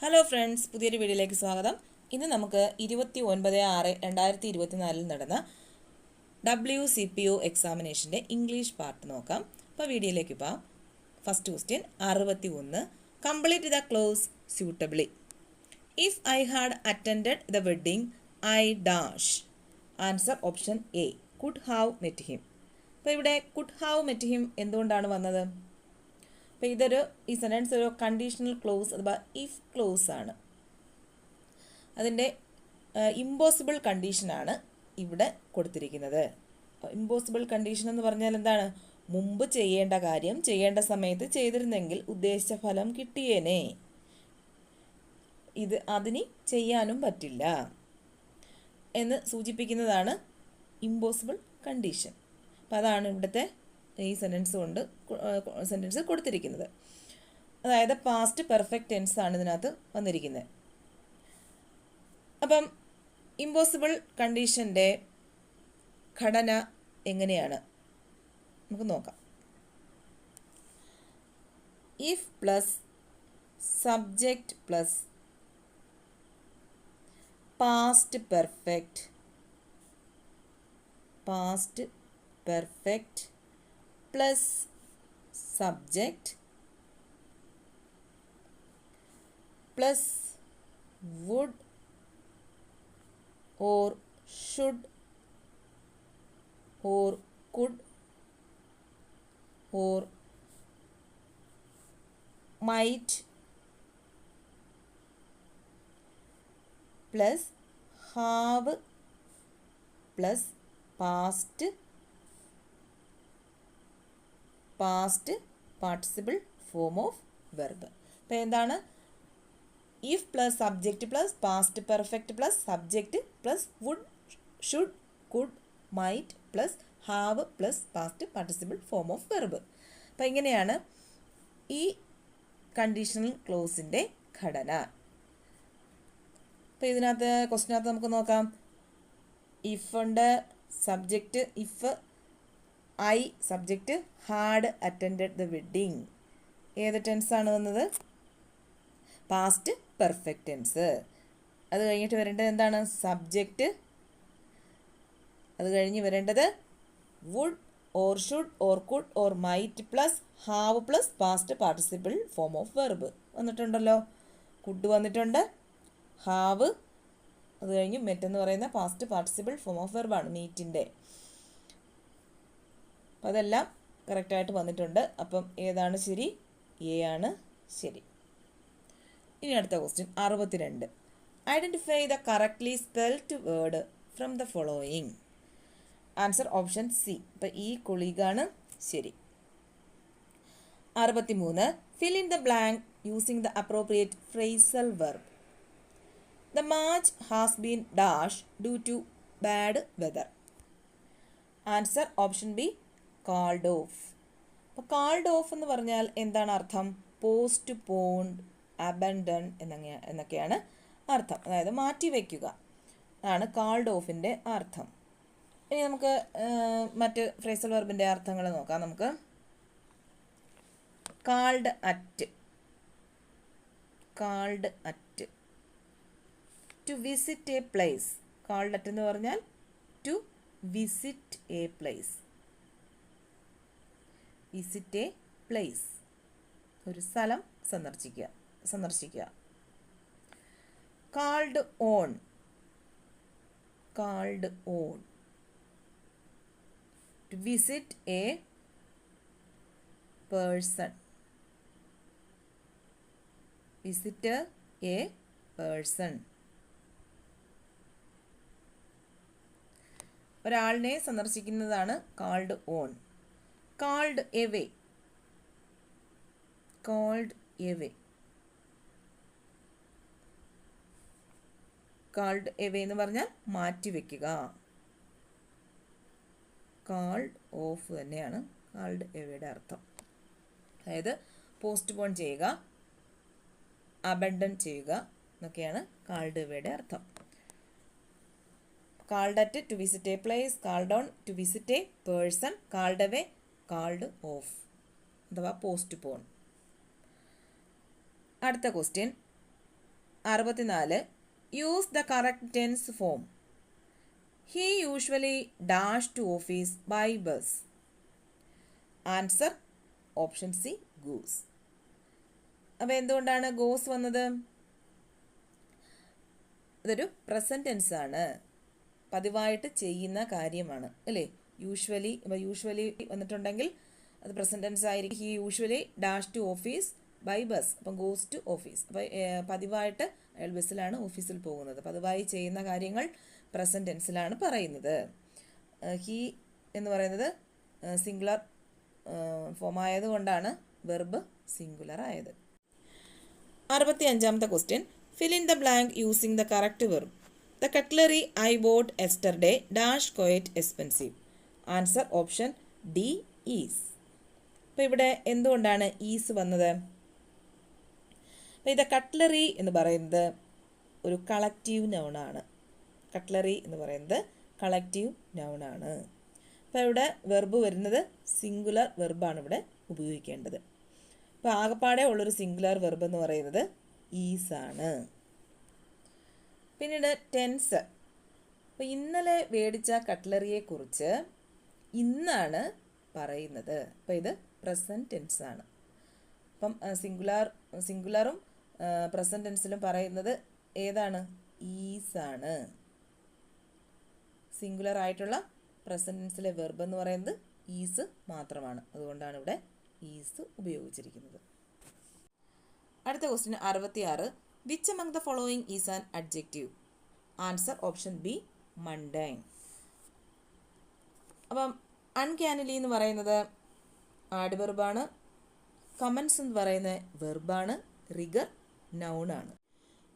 Hello friends പുതിയൊരു വീഡിയോയിലേക്ക് സ്വാഗതം. ഇന്ന് നമുക്ക് ഇരുപത്തി ഒൻപത് ആറ് രണ്ടായിരത്തി ഇരുപത്തിനാലിൽ നടന്ന ഡബ്ല്യു സി പി ഒ എക്സാമിനേഷന്റെ ഇംഗ്ലീഷ് പാർട്ട് നോക്കാം. അപ്പോൾ വീഡിയോയിലേക്ക് പോകാം ഫസ്റ്റ് ക്വസ്റ്റ്യൻ അറുപത്തി ഒന്ന് complete the clause suitably if I had attend the wedding I dash answer option A could have met him അപ്പോൾ ഇവിടെ കുഡ് ഹാവ് മെറ്റ് ഹിം എന്തുകൊണ്ടാണ് വന്നത്? അപ്പോൾ ഇതൊരു ഈ സെന്റൻസ് ഒരു കണ്ടീഷണൽ ക്ലോസ് അഥവാ ഇഫ് ക്ലോസ് ആണ്. അതിന്റെ ഇമ്പോസിബിൾ കണ്ടീഷനാണ് ഇവിടെ കൊടുത്തിരിക്കുന്നത്. ഇമ്പോസിബിൾ കണ്ടീഷൻ എന്ന് പറഞ്ഞാൽ എന്താണ്? മുമ്പ് ചെയ്യേണ്ട കാര്യം ചെയ്യേണ്ട സമയത്ത് ചെയ്തിരുന്നെങ്കിൽ ഉദ്ദേശിച്ച ഫലം കിട്ടിയേനെ. ഇത് അതിന് ചെയ്യാനും പറ്റില്ല എന്ന് സൂചിപ്പിക്കുന്നതാണ് ഇമ്പോസിബിൾ കണ്ടീഷൻ അപ്പം അതാണ് ഇവിടുത്തെ ഈ സെന്റൻസ് കൊണ്ട് സെന്റൻസ് കൊടുത്തിരിക്കുന്നത്. അതായത് പാസ്റ്റ് പെർഫെക്റ്റ് ടെൻസ് ആണ് ഇതിനകത്ത് വന്നിരിക്കുന്നത് അപ്പം ഇമ്പോസിബിൾ കണ്ടീഷന്റെ ഘടന എങ്ങനെയാണ്? നമുക്ക് നോക്കാം. If plus subject plus past perfect past perfect plus subject plus would or should or could or might plus have plus past past participle form of verb അപ്പോൾ എന്താണ്? If plus subject plus past perfect plus subject plus would should could might plus have plus past participle form of verb അപ്പോൾ ഇങ്ങനെയാണ് ഈ conditional ക്ലോസിന്റെ ഘടന. അപ്പോൾ ഇതിനകത്ത് ക്വസ്റ്റിനകത്ത് നമുക്ക് നോക്കാം. ഇഫ് ഉണ്ട് subject if I subject had attend the wedding ഏത് ടെൻസാണ് വന്നത്? പാസ്റ്റ് പെർഫെക്റ്റ് ടെൻസ് അത് കഴിഞ്ഞിട്ട് വരേണ്ടത് എന്താണ്? സബ്ജക്റ്റ് അത് കഴിഞ്ഞ് വരേണ്ടത് would or should or could or might plus have plus past participle form of verb വന്നിട്ടുണ്ടല്ലോ. കുഡ് വന്നിട്ടുണ്ട്. ഹാവ് അത് കഴിഞ്ഞ് മെറ്റെന്ന് പറയുന്ന പാസ്റ്റ് പാർട്ടിസിപ്പിൾ ഫോം ഓഫ് വെർബാണ് മീറ്റിന്റെ അപ്പം അതെല്ലാം കറക്റ്റായിട്ട് വന്നിട്ടുണ്ട്. അപ്പം ഏതാണ് ശരി? എ ആണ് ശരി. ഇനി അടുത്ത ക്വസ്റ്റ്യൻ അറുപത്തിരണ്ട്. Identify the correctly spelled word from the following answer option C അപ്പം ഈ കുളികാണ് ശരി. അറുപത്തിമൂന്ന്. Fill in the blank using the appropriate phrasal verb the match has been dash due to bad weather answer option B called off അപ്പോൾ called off എന്ന് പറഞ്ഞാൽ എന്താണ് അർത്ഥം? പോസ്റ്റ് പോണ്ട് അബൻഡൺ എന്നൊക്കെയാണ് അർത്ഥം. അതായത് മാറ്റി വയ്ക്കുക ആണ് കാൾഡ് ഓഫിന്റെ അർത്ഥം. ഇനി നമുക്ക് മറ്റ് ഫ്രേസൽ വെർബിന്റെ അർത്ഥങ്ങൾ നോക്കാം. നമുക്ക് called at called at to visit a place called at എന്ന് പറഞ്ഞാൽ to visit a place visit a place ഒരു സ്ഥലം സന്ദർശിക്കുക സന്ദർശിക്കുക. Called on called on to visit a person visit a person ഒരാളിനെ സന്ദർശിക്കുന്നതാണ് called on called away called away called away എന്ന് പറഞ്ഞാൽ മാറ്റി വെക്കുക. കാൾഡ് ഓഫ് തന്നെയാണ് കാൾഡ് എവയുടെ അർത്ഥം. അതായത് പോസ്റ്റ് പോൺ ചെയ്യുക അബൻഡൻ ചെയ്യുക എന്നൊക്കെയാണ് കാൾഡ് എവയുടെ അർത്ഥം. Called at to visit a place called on to visit a person called away called off അഥവാ പോസ്റ്റ് പോൺ അടുത്ത ക്വസ്റ്റ്യൻ അറുപത്തിനാല്. Use the correct tense form he usually dash to office by bus answer option C goes അപ്പോൾ എന്തുകൊണ്ടാണ് goes വന്നത്? ഇതൊരു പ്രസന്റൻസാണ് പതിവായിട്ട് ചെയ്യുന്ന കാര്യമാണ് അല്ലേ? യൂഷ്വലി ഇപ്പോൾ യൂഷ്വലി വന്നിട്ടുണ്ടെങ്കിൽ അത് പ്രസന്റൻസ് ആയിരിക്കും. He usually dash to office by bus അപ്പം ഗോസ് ടു ഓഫീസ് അപ്പോൾ പതിവായിട്ട് അയാൾ ബസ്സിലാണ് ഓഫീസിൽ പോകുന്നത്. പതിവായി ചെയ്യുന്ന കാര്യങ്ങൾ പ്രസന്റ് ടെൻസിലാണ് പറയുന്നത് ഹി എന്ന് പറയുന്നത് സിംഗുലർ ഫോം ആയതുകൊണ്ടാണ് വെർബ് സിംഗുലർ ആയത്. അറുപത്തി അഞ്ചാമത്തെ question fill in the blank using the correct verb the cutlery I bought yesterday dash quite expensive answer option D is. അപ്പോൾ ഇവിടെ എന്തുകൊണ്ടാണ് ഈസ് വന്നത്? അപ്പോൾ ഇത് കട്ട്ലറി എന്ന് പറയുന്നത് ഒരു കളക്റ്റീവ് നൗണാണ് കട്ട്ലറി എന്ന് പറയുന്നത് കളക്റ്റീവ് നൗണാണ് അപ്പോൾ ഇവിടെ വെർബ് വരുന്നത് സിംഗുലർ വെർബാണ് ഇവിടെ ഉപയോഗിക്കേണ്ടത്. അപ്പോൾ ആകപ്പാടെ ഉള്ളൊരു സിംഗുലർ വെർബ് എന്ന് പറയുന്നത് ഈസ് ആണ്. പിന്നീട് ടെൻസ് അപ്പോൾ ഇന്നലെ മേടിച്ച കട്ട്ലറിയെക്കുറിച്ച് ഇന്നാണ് പറയുന്നത്. അപ്പോൾ ഇത് പ്രസന്റ് ടെൻസ് ആണ്. അപ്പം സിംഗുലാർ സിംഗുലാറും പ്രസന്റ് ടെൻസിലും പറയുന്നത് ഏതാണ്? ഈസ് ആണ്. സിംഗുലർ ആയിട്ടുള്ള പ്രസന്റ് ടെൻസിലെ വെർബ് എന്ന് പറയുന്നത് ഈസ് മാത്രമാണ്. അതുകൊണ്ടാണ് ഇവിടെ ഈസ് ഉപയോഗിച്ചിരിക്കുന്നത്. അടുത്ത ക്വസ്റ്റിന് അറുപത്തിയാറ്. Which among the following is an adjective answer option B mundane അപ്പം അൺകാനലി എന്ന് പറയുന്നത് ആഡ് വെർബാണ് കമൻസ് എന്ന് പറയുന്നത് വെർബാണ്. റിഗർ നൗണാണ്.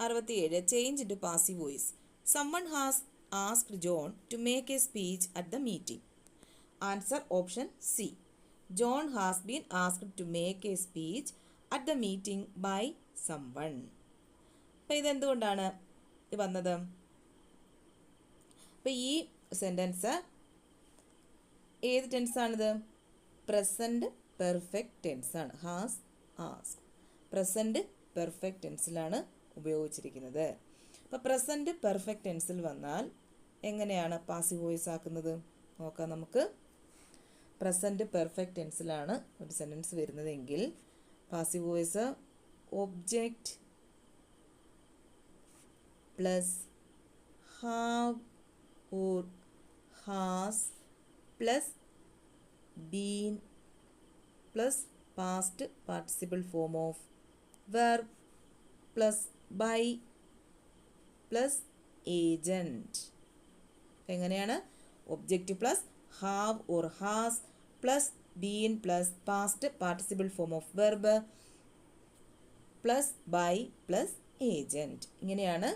അറുപത്തിയേഴ് change to passive voice someone has asked John to make a speech at the meeting answer option C John has been asked to make a speech at the meeting by someone അപ്പം ഇതെന്തുകൊണ്ടാണ് ഇത് വന്നത്? അപ്പം ഈ sentence ഏത് ടെൻസാണിത് present perfect ടെൻസാണ് has ask present perfect ടെൻസിലാണ് ഉപയോഗിച്ചിരിക്കുന്നത്. അപ്പോൾ പ്രസന്റ് പെർഫെക്റ്റ് ടെൻസിൽ വന്നാൽ എങ്ങനെയാണ് പാസി വോയിസ് ആക്കുന്നത്? നോക്കാം നമുക്ക്. പ്രസന്റ് പെർഫെക്റ്റ് ടെൻസിലാണ് ഒരു സെന്റൻസ് വരുന്നതെങ്കിൽ passive voice object plus have or has plus been plus past participle form of verb plus by plus agent എങ്ങനെയാണ്? Object plus have or has plus been plus past participle form of verb plus by plus agent ഇങ്ങനെയാണ്.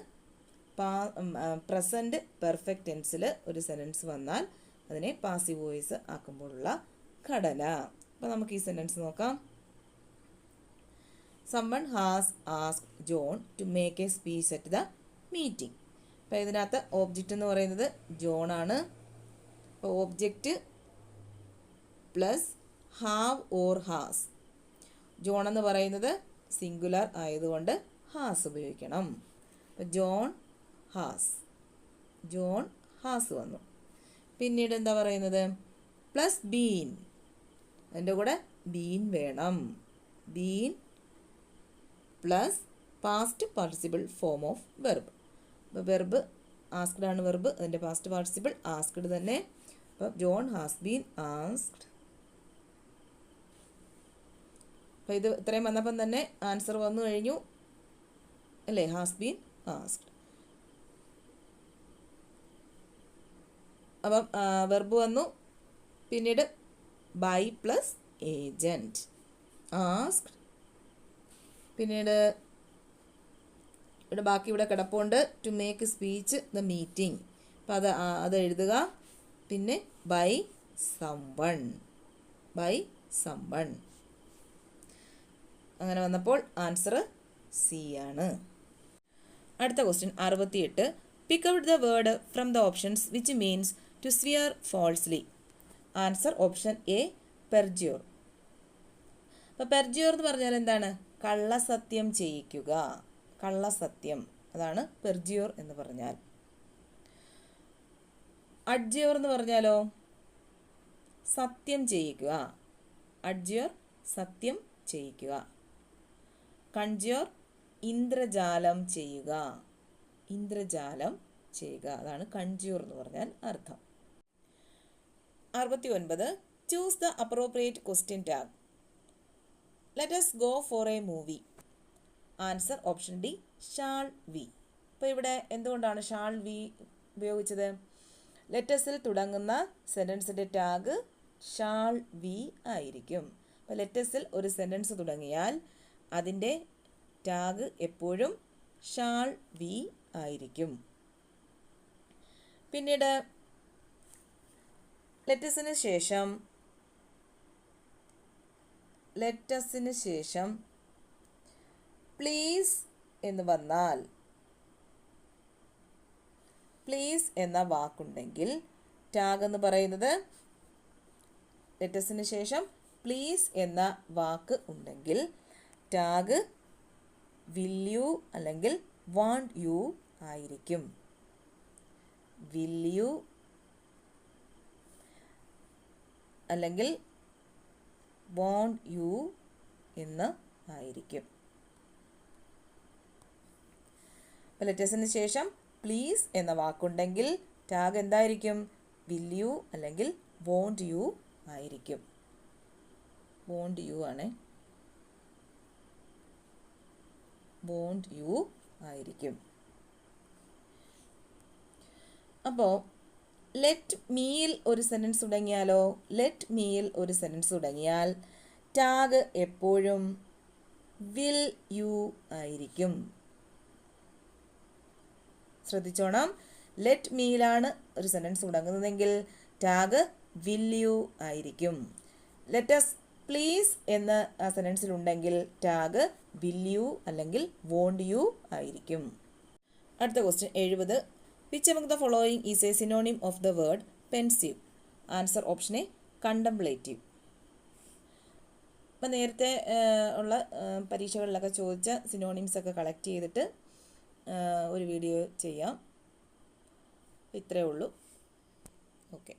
Present perfect ടെൻസിൽ ഒരു sentence വന്നാൽ അതിനെ passive voice ആക്കുമ്പോഴുള്ള ഘടന. അപ്പോൾ നമുക്ക് ഈ സെന്റൻസ് നോക്കാം. Someone has ask John to make a speech at the meeting അപ്പോൾ ഇതിനകത്ത് ഓബ്ജക്റ്റ് എന്ന് പറയുന്നത് ജോൺ ആണ്. അപ്പോൾ object plus have or has John എന്ന് പറയുന്നത് സിംഗുലർ ആയതുകൊണ്ട് ഹാസ് ഉപയോഗിക്കണം. അപ്പോൾ ജോൺ ഹാസ് ജോൺ ഹാസ് വന്നു. പിന്നീട് എന്താ പറയുന്നത്? പ്ലസ് ബീൻ അതിന്റെ കൂടെ ബീൻ വേണം. Been plus past participle form of verb അപ്പോൾ വെർബ് ആസ്ക്ഡ് ആണ് വെർബ് അതിന്റെ പാസ്റ്റ് പാർട്ടിസിപ്പിൾ ആസ്ക്ഡ് തന്നെ. അപ്പം ജോൺ ഹാസ് ബീൻ ആസ്ക്ഡ് അപ്പോൾ ഇത് ഇത്രയും വന്നപ്പം തന്നെ ആൻസർ വന്നു കഴിഞ്ഞു. അല്ലേ? ഹാസ് ബീൻ ആസ്ക്ഡ് അപ്പം വെർബ് വന്നു. പിന്നീട് ബൈ പ്ലസ് ഏജന്റ് ആസ്ക്ഡ് പിന്നീട് ഇവിടെ ബാക്കി ഇവിടെ കിടപ്പുണ്ട്. To make speech the meeting അപ്പം അത് അത് എഴുതുക. പിന്നെ ബൈ സംവൺ ബൈ സംവൺ അങ്ങനെ വന്നപ്പോൾ ആൻസർ സി ആണ്. അടുത്ത ക്വസ്റ്റ്യൻ അറുപത്തിയെട്ട്. Pick out the word from the options which means to swear falsely answer option A perjure അപ്പോൾ പെർജ്യൂർ എന്ന് പറഞ്ഞാൽ എന്താണ്? കള്ളസത്യം ചെയ്യിക്കുക. കള്ളസത്യം. അതാണ് പെർജ്യൂർ എന്ന് പറഞ്ഞാൽ. അഡ്ജിയോർ എന്ന് പറഞ്ഞാലോ? സത്യം ചെയ്യിക്കുക. അഡ്ജിയോർ സത്യം ചെയ്യിക്കുക. കൺജിയോർ ഇന്ദ്രജാലം ചെയ്യുക. ഇന്ദ്രജാലം ചെയ്യുക. അതാണ് കൺജ്യൂർ എന്ന് പറഞ്ഞാൽ അർത്ഥം. അറുപത്തി ഒൻപത് choose the appropriate question tag let's go for a movie answer option D shall we ഇപ്പോൾ ഇവിടെ എന്തുകൊണ്ടാണ് ഷാൾ വി ഉപയോഗിച്ചത്? ലെറ്റസിൽ തുടങ്ങുന്ന സെന്റൻസിന്റെ ടാഗ് ഷാൾ വി ആയിരിക്കും. അപ്പോൾ ലെറ്റസിൽ ഒരു സെന്റൻസ് തുടങ്ങിയാൽ അതിന്റെ ടാഗ് എപ്പോഴും ഷാൾ വി ആയിരിക്കും. പിന്നീട് ലെറ്റസിന് ശേഷം ലെറ്റസിന് ശേഷം പ്ലീസ് എന്ന് വന്നാൽ പ്ലീസ് എന്ന വാക്കുണ്ടെങ്കിൽ ടാഗ് എന്ന് പറയുന്നത് ലെറ്റസിന് ശേഷം പ്ലീസ് എന്ന വാക്ക് ഉണ്ടെങ്കിൽ ടാഗ് വിൽ യു അല്ലെങ്കിൽ വാണ്ട് യു ആയിരിക്കും. വിൽ യു അല്ലെങ്കിൽ വോണ്ട് യു എന്ന് ആയിരിക്കും. ലെറ്റേഴ്സിന് ശേഷം പ്ലീസ് എന്ന വാക്കുണ്ടെങ്കിൽ ടാഗ് എന്തായിരിക്കും? വിൽ യു അല്ലെങ്കിൽ വോണ്ട് യു ആയിരിക്കും. വോണ്ട് യു ആണ്. വോണ്ട് യു ആയിരിക്കും. അപ്പോൾ ലെറ്റ് മീൽ ഒരു സെന്റൻസ് തുടങ്ങിയാലോ? ലെറ്റ് മീൽ ഒരു സെന്റൻസ് തുടങ്ങിയാൽ ടാഗ് എപ്പോഴും വിൽ യു ആയിരിക്കും. ശ്രദ്ധിച്ചോണം. ലെറ്റ് മീലാണ് ഒരു സെന്റൻസ് തുടങ്ങുന്നതെങ്കിൽ ടാഗ് വിൽ യു ആയിരിക്കും. ലെറ്റസ് പ്ലീസ് എന്ന് ആ സെന്റൻസിൽ ഉണ്ടെങ്കിൽ ടാഗ് വിൽ യു അല്ലെങ്കിൽ വോണ്ട് യു ആയിരിക്കും. അടുത്ത ക്വസ്റ്റ്യൻ എഴുപത്. Which among the following is a synonym of the word pensive answer option A contemplative അപ്പം നേരത്തെ ഉള്ള പരീക്ഷകളിലൊക്കെ ചോദിച്ച സിനോണിംസ് ഒക്കെ കളക്ട് ചെയ്തിട്ട് ഒരു വീഡിയോ ചെയ്യാം. ഇത്രയേ ഉള്ളൂ. ഓക്കെ